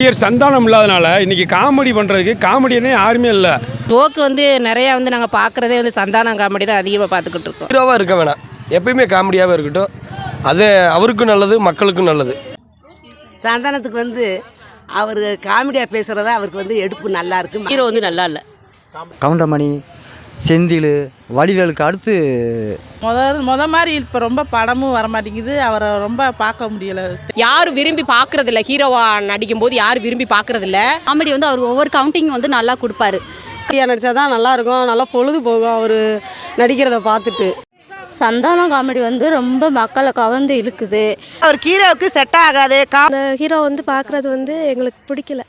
நடிகர் சந்தானம் இல்லாதனால இன்னைக்கு காமெடி பண்ணுறதுக்கு காமெடியனே யாருமே இல்லை. ஜோக்கு வந்து நிறையா வந்து நாங்கள் பார்க்குறதே வந்து சந்தானம் காமெடி தான் அதிகமாக பார்த்துக்கிட்டு இருக்கோம். ஹீரோவாக இருக்க வேணாம். எப்பயுமே காமெடியாகவே இருக்கட்டும். அது அவருக்கும் நல்லது மக்களுக்கும் நல்லது. சந்தானத்துக்கு வந்து அவர் காமெடியாக பேசுகிறதா அவருக்கு வந்து எடுப்பு நல்லா இருக்கு. ஹீரோ வந்து நல்லா இல்லை. கவுண்டமணி செந்தில் வடிவேலுக்கு அடுத்து முதல் முத மாதிரி இப்போ ரொம்ப படமும் வர மாட்டேங்குது அவரை ரொம்ப பார்க்க முடியல. யாரும் விரும்பி பார்க்கறதில்ல? ஹீரோவா நடிக்கும் போது யாரும் விரும்பி பார்க்கறதில்ல? காமெடி வந்து அவர் ஒவ்வொரு கவுண்டிங் வந்து நல்லா கொடுப்பாரு. நடித்தா தான் நல்லா இருக்கும். நல்லா பொழுது போகும் அவர் நடிக்கிறத பார்த்துட்டு. சந்தானம் காமெடி வந்து ரொம்ப மக்களை கவர்ந்து இழுக்குது. அவர் ஹீரோவுக்கு செட் ஆகாது. கா அந்த ஹீரோ வந்து பார்க்குறது வந்து எங்களுக்கு பிடிக்கல.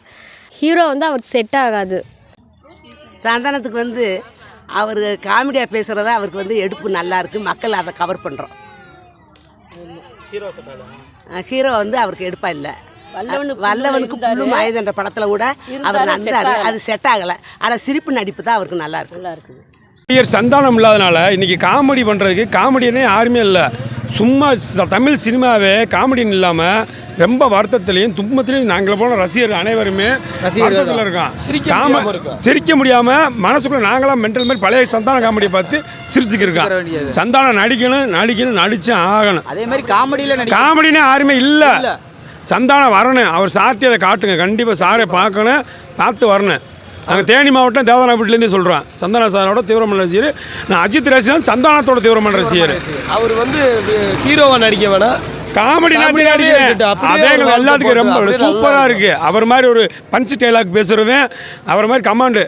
ஹீரோ வந்து அவருக்கு செட் ஆகாது. சந்தானத்துக்கு வந்து அவர் காமெடியாக பேசுகிறதா அவருக்கு வந்து எடுப்பு நல்லா இருக்கு. மக்கள் அதை கவர் பண்ணுறோம் ஹீரோ வந்து அவருக்கு எடுப்பா இல்லை. வல்லவனுக்கு புல்லும் ஆயுதன்ற படத்தில் கூட அவர் நடித்தாரு அது செட் ஆகலை. ஆனால் சிரிப்பு நடிப்பு தான் அவருக்கு நல்லா இருக்கு. சந்தானம் இல்லாதனால இன்னைக்கு காமெடி பண்ணுறதுக்கு காமெடியனே யாருமே இல்லை. சும்மா தமிழ் சினிமாவே காமெடின்னு இல்லாமல் ரொம்ப வருத்தத்திலையும் துன்பத்திலையும் நாங்கள் போன ரசிகர் அனைவருமே வருத்தத்தில் இருக்கோம் காம. சிரிக்க முடியாமல் மனசுக்குள்ள நாங்களாம் மென்டல் மாதிரி பழைய சந்தான காமெடியை பார்த்து சிரிச்சுக்கு இருக்கோம் சந்தானம் நடிக்கணும் நடிக்கணும் நடிச்சு ஆகணும். அதே மாதிரி காமெடியில் காமெடினே யாருமே இல்லை. சந்தானம் வரணும். அவர் சார்ட்டி அதை காட்டுங்க. கண்டிப்பாக சாரை பார்க்கணும் பார்த்து வரணும். நாங்கள் தேனி மாவட்டம் தேவதானப்பட்டிலேருந்தே சொல்கிறோம் சந்தான சாரோட தீவிரமான ரசிகர். நான் அஜித் ரசிகன் சந்தானத்தோட தீவிரமான ரசிகர். அவர் வந்து ஹீரோவாக நடிக்க வேணாம். காமெடி அதே எல்லாத்துக்கும் ரொம்ப சூப்பராக இருக்கு. அவர் மாதிரி ஒரு பஞ்ச் டைலாக் பேசுகிறவன் அவர் மாதிரி கமாண்டு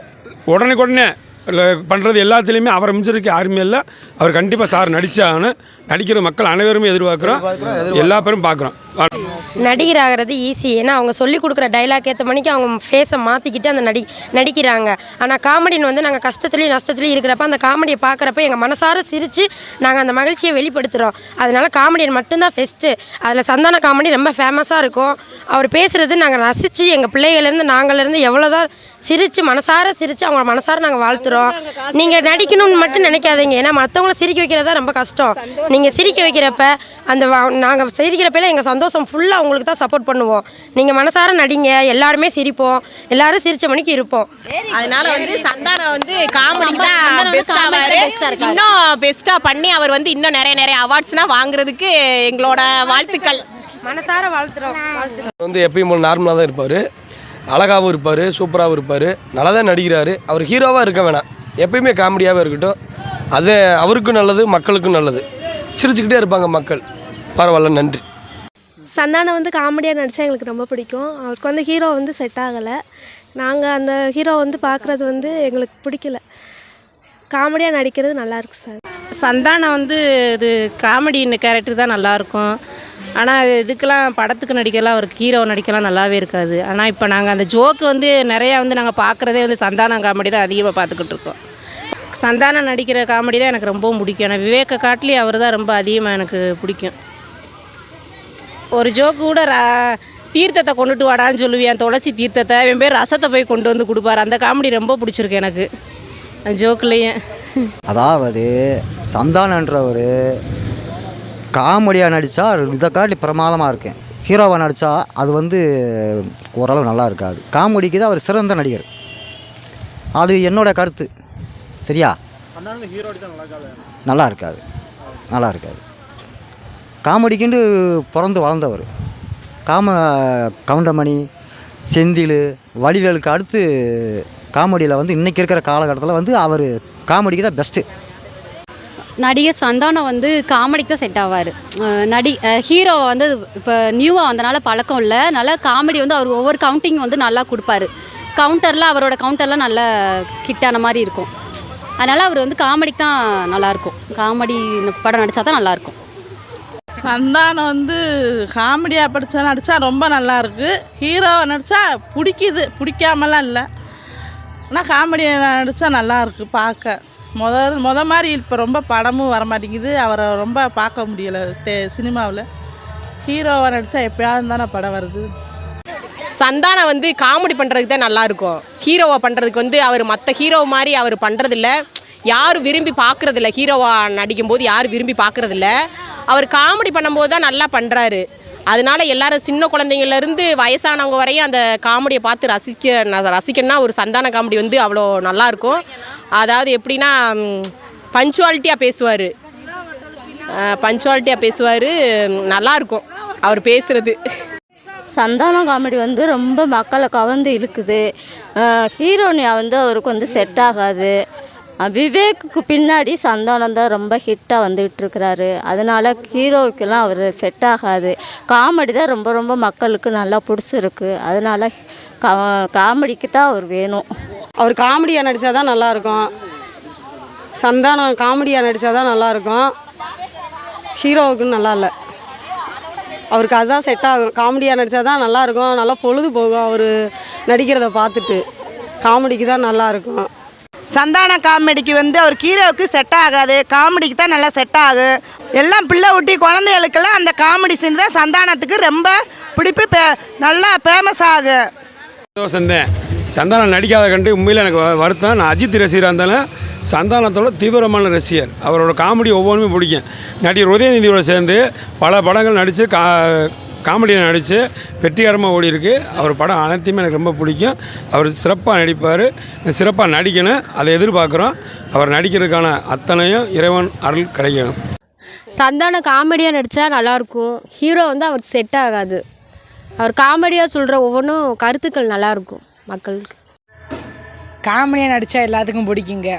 உடனே உடனே பண்ணுறது எல்லாத்துலேயுமே அவரை மிஞ்சிருக்கு யாருமே இல்லை. அவர் கண்டிப்பாக சார் நடிச்சாகணும். நடிக்கிற மக்கள் அனைவருமே எதிர்பார்க்குறோம். எல்லா பேரும் பார்க்குறோம். நடிகர் ஆகிறது ஈஸி ஏன்னா அவங்க சொல்லி கொடுக்குற டைலாக் ஏற்ற மணிக்கு அவங்க ஃபேஸை மாற்றிக்கிட்டு அந்த நடி நடிக்கிறாங்க. ஆனால் காமெடின்னு வந்து நாங்கள் கஷ்டத்துலேயும் நஷ்டத்துலேயும் இருக்கிறப்ப அந்த காமெடியை பார்க்குறப்ப எங்கள் மனசார சிரித்து நாங்கள் அந்த மகிழ்ச்சியை வெளிப்படுத்துகிறோம் அதனால காமெடியன் மட்டும்தான் ஃபெஸ்ட்டு அதில் சந்தான காமெடி ரொம்ப ஃபேமஸாக இருக்கும். அவர் பேசுகிறது நாங்கள் ரசித்து எங்கள் பிள்ளைகள்லேருந்து நாங்கள்லேருந்து எவ்வளோதான் சிரித்து மனசார சிரித்து அவங்க மனசார நாங்கள் வாழ்த்துறோம். நீங்கள் நடிக்கணும்னு மட்டும் நினைக்காதீங்க. ஏன்னா மற்றவங்கள சிரிக்க வைக்கிறதா ரொம்ப கஷ்டம். நீங்கள் சிரிக்க வைக்கிறப்ப அந்த நாங்கள் சிரிக்கிறப்பல எங்கள் சந்தோஷம் ஃபுல்லாக உங்களுக்கு தான் சப்போர்ட் பண்ணுவோம். நீங்கள் மனசார நடிங்க எல்லாருமே சிரிப்போம் எல்லாரும் சிரிச்ச மணிக்கு இருப்போம். அதனால வந்து சந்தானம் வந்து காமெடிக்கு தான் சந்தானம் வந்து பெஸ்ட் comedy ஆவாரு best ஆ இருக்காரு. இன்னும் பெஸ்டா பண்ணி அவர் வந்து இன்னும் நிறைய நிறைய அவார்ட்ஸ்லாம் வாங்குறதுக்கு எங்களோட வாழ்த்துக்கள். மனசார வாழ்த்துறோம். வாழ்த்துறோம் வந்து எப்பயும் போல் நார்மலாக தான் இருப்பார். அழகாகவும் இருப்பார் சூப்பராகவும் இருப்பார். நல்லா தான் நடிக்கிறாரு. அவர் ஹீரோவாக இருக்க வேணாம். எப்பயுமே காமெடியாகவே இருக்கட்டும். அது அவருக்கும் நல்லது மக்களுக்கும் நல்லது. சிரிச்சுக்கிட்டே இருப்பாங்க மக்கள். பரவாயில்ல நன்றி. சந்தானம் வந்து காமெடியாக நடித்தா எங்களுக்கு ரொம்ப பிடிக்கும். அவருக்கு வந்து ஹீரோ வந்து செட் ஆகலை. நாங்கள் அந்த ஹீரோ வந்து பார்க்குறது வந்து எங்களுக்கு பிடிக்கல. காமெடியாக நடிக்கிறது நல்லாயிருக்கு சார். சந்தானம் வந்து இது காமெடின்னு கேரக்டர் தான் நல்லாயிருக்கும் ஆனால் இதுக்கெல்லாம் படத்துக்கு நடிக்கலாம் அவருக்கு ஹீரோ நடிக்கலாம் நல்லாவே இருக்காது. ஆனால் இப்போ நாங்கள் அந்த ஜோக்கு வந்து நிறையா வந்து நாங்கள் பார்க்குறதே வந்து சந்தானம் காமெடி தான் அதிகமாக பார்த்துக்கிட்டு இருக்கோம். சந்தானம் நடிக்கிற காமெடி தான் எனக்கு ரொம்ப பிடிக்கும். ஆனால் விவேக காட்லி அவர் தான் ரொம்ப அதிகமாக எனக்கு பிடிக்கும். ஒரு ஜோக்கு கூட ரா- தீர்த்தத்தை கொண்டுட்டு வாடான்னு சொல்லுவேன் துளசி தீர்த்தத்தை. என் பேர் ரசத்தை போய் கொண்டு வந்து கொடுப்பாரு. அந்த காமெடி ரொம்ப பிடிச்சிருக்கு எனக்கு. அந்த ஜோக்குலேயே அதாவது சந்தானன்றவர் காமெடியாக நடித்தா இதை காட்டி பிரமாதமாக இருக்கேன். ஹீரோவாக நடித்தா அது வந்து ஓரளவு நல்லா இருக்காது. காமெடிக்கு தான் அவர் சிறந்த நடிகர். அது என்னோட கருத்து. சரியா? நல்லா இருக்காது. நல்லா இருக்காது. காமெடிக்குண்டு பிறந்து வளர்ந்தவர். காம கவுண்டமணி செந்தில் வடிவேலுக்கு அடுத்து காமெடியில் வந்து இன்றைக்கி இருக்கிற காலகட்டத்தில் வந்து அவர் காமெடிக்கு தான் பெஸ்ட்டு நடிகர் சந்தானம் வந்து காமெடிக்கு தான் செட் ஆவார். நடி ஹீரோ வந்து இப்போ நியூவாக வந்தனால பழக்கம் இல்லை. நல்லா காமெடி வந்து அவர் ஒவ்வொரு கவுண்டிங் வந்து நல்லா கொடுப்பாரு. கவுண்டரில் அவரோட கவுண்டர்லாம் நல்ல கிட்டான மாதிரி இருக்கும். அதனால் அவர் வந்து காமெடிக்கு தான் நல்லாயிருக்கும் காமெடி படம் நடித்தா தான் நல்லாயிருக்கும் சந்தானம் வந்து காமெடியாக படித்தா நடித்தா ரொம்ப நல்லாயிருக்கு ஹீரோவை நடித்தா பிடிக்குது. பிடிக்காமலாம் இல்லை. ஆனால் காமெடியை நடித்தா நல்லாயிருக்கு பார்க்க முதல் முத மாதிரி இப்போ ரொம்ப படமும் வரமாட்டேங்குது. அவரை ரொம்ப பார்க்க முடியலை தே சினிமாவில். ஹீரோவை நடித்தா எப்பயாவது தானே படம் வருது. சந்தானம் வந்து காமெடி பண்ணுறதுக்கு தான் நல்லா இருக்கும் பண்ணுறதுக்கு வந்து அவர் மற்ற ஹீரோ மாதிரி அவர் பண்ணுறதில்ல யாரும் விரும்பி பார்க்குறதில்ல ஹீரோவாக நடிக்கும் போது யாரும் விரும்பி பார்க்குறதில்ல அவர் காமெடி பண்ணும்போது தான் நல்லா பண்ணுறாரு அதனால எல்லாரும் சின்ன குழந்தைங்கள்லேருந்து வயசானவங்க வரையும் அந்த காமெடியை பார்த்து ரசிக்க நான் ரசிக்கணும்னா ஒரு சந்தான காமெடி வந்து அவ்வளோ நல்லாயிருக்கும் அதாவது எப்படின்னா பஞ்சுவாலிட்டியாக பேசுவார். பஞ்சுவாலிட்டியாக பேசுவார். நல்லாயிருக்கும் அவர் பேசுகிறது சந்தானம் காமெடி வந்து ரொம்ப மக்களை கவர்ந்து இழுக்குது. ஹீரோனியா வந்து அவருக்கு வந்து செட் ஆகாது. விவேக்குக்கு பின்னாடி சந்தானம் தான் ரொம்ப ஹிட்டாக வந்துகிட்டு இருக்கிறாரு அதனால ஹீரோவுக்கெல்லாம் அவர் செட் ஆகாது. காமெடி தான் ரொம்ப ரொம்ப மக்களுக்கு நல்லா பிடிச்சிருக்கு. அதனால கா காமெடிக்கு தான் அவர் வேணும். அவர் காமெடியாக நடித்தா தான் நல்லாயிருக்கும். சந்தானம் காமெடியாக நடித்தா தான் நல்லாயிருக்கும். ஹீரோவுக்கு நல்லா இல்லை. அவருக்கு அதுதான் செட் ஆகும். காமெடியாக நடித்தா தான் நல்லாயிருக்கும். நல்லா பொழுது போகும் அவர் நடிக்கிறத பார்த்துட்டு. காமெடிக்கு தான் நல்லாயிருக்கும். சந்தான காமெடிக்கு வந்து அவர் ஹீரோவுக்கு செட் ஆகாது. காமெடிக்கு தான் நல்லா செட் ஆகும் எல்லாம் பிள்ளை ஊட்டி குழந்தைகளுக்கெல்லாம் அந்த காமெடி சீன் தான் சந்தானத்துக்கு ரொம்ப பிடிப்பு பே- நல்லா ஃபேமஸ் ஆகும் சந்தேன் சந்தானம் நடிக்காத கண்டு உண்மையில் எனக்கு வருத்தம். நான் அஜித் ரசிகராக இருந்தாலும் சந்தானத்தோட தீவிரமான ரசிகர். அவரோட காமெடி ஒவ்வொன்றுமே பிடிக்கும். நடிகர் உதயநிதியோட சேர்ந்து பல படங்கள் நடித்து கா காமெடியில் நடித்து வெற்றிகரமாக ஓடி இருக்கு அவர் படம் அனைத்தையுமே எனக்கு ரொம்ப பிடிக்கும். அவர் சிறப்பாக நடிப்பார். சிறப்பாக நடிக்கணும். அதை எதிர்பார்க்குறோம். அவர் நடிக்கிறதுக்கான அத்தனையும் இறைவன் அருள் கிடைக்கணும். சந்தானம் காமெடியாக நடித்தா நல்லாயிருக்கும். ஹீரோ வந்து அவருக்கு செட் ஆகாது. அவர் காமெடியாக சொல்கிற ஒவ்வொன்றும் கருத்துக்கள் நல்லாயிருக்கும் மக்களுக்கு. காமெடியாக நடித்தா எல்லாத்துக்கும் பிடிக்குங்க.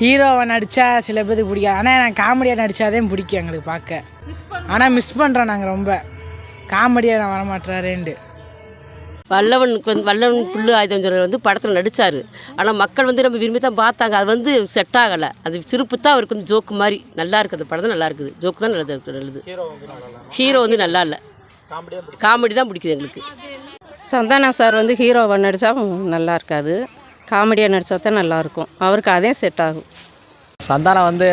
ஹீரோவை நடித்தா சில பேருக்கு பிடிக்காது. ஆனால் எனக்கு காமெடியாக நடித்தாதே பிடிக்கும் எங்களுக்கு பார்க்க. ஆனால் மிஸ் பண்ணுறோம் நாங்கள் ரொம்ப. காமெடியாக நான் வரமாட்டாரேன்ட்டு வல்லவனுக்கு வந்து வல்லவன் புல்லு ஆயுதம் வந்து படத்தில் நடித்தார் ஆனால் மக்கள் வந்து ரொம்ப விரும்பி தான் பார்த்தாங்க. அது வந்து செட் ஆகலை. அது சிரிப்பு தான் அவருக்கு வந்து ஜோக்கு மாதிரி நல்லா இருக்குது. படம் தான் நல்லா இருக்குது. ஜோக்கு தான் நல்லது நல்லது. ஹீரோ வந்து நல்லா இல்லை. காமெடி தான் பிடிக்குது எங்களுக்கு. சந்தானா சார் வந்து ஹீரோவை நடித்தா நல்லா இருக்காது. காமெடியாக நடித்தா தான் நல்லாயிருக்கும் அவருக்கு அதே செட் ஆகும். சந்தானம் வந்து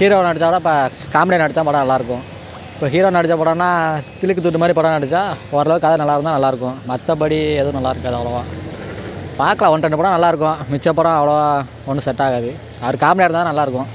ஹீரோ நடித்தா விட இப்போ காமெடி நடித்தா படம் நல்லாயிருக்கும் இப்போ ஹீரோ நடித்த படம்னா திலுக்கு துட்டு மாதிரி படம் நடித்தா ஓரளவுக்கு கதை நல்லா இருந்தால் நல்லாயிருக்கும். மற்றபடி எதுவும் நல்லா இருக்காது அவ்வளோவா. பார்க்கலாம் ஒன் ரெண்டு படம் நல்லாயிருக்கும். மிச்ச படம் அவ்வளோவா ஒன்றும் செட் ஆகாது. அவர் காமெடியாக இருந்தால் நல்லாயிருக்கும்.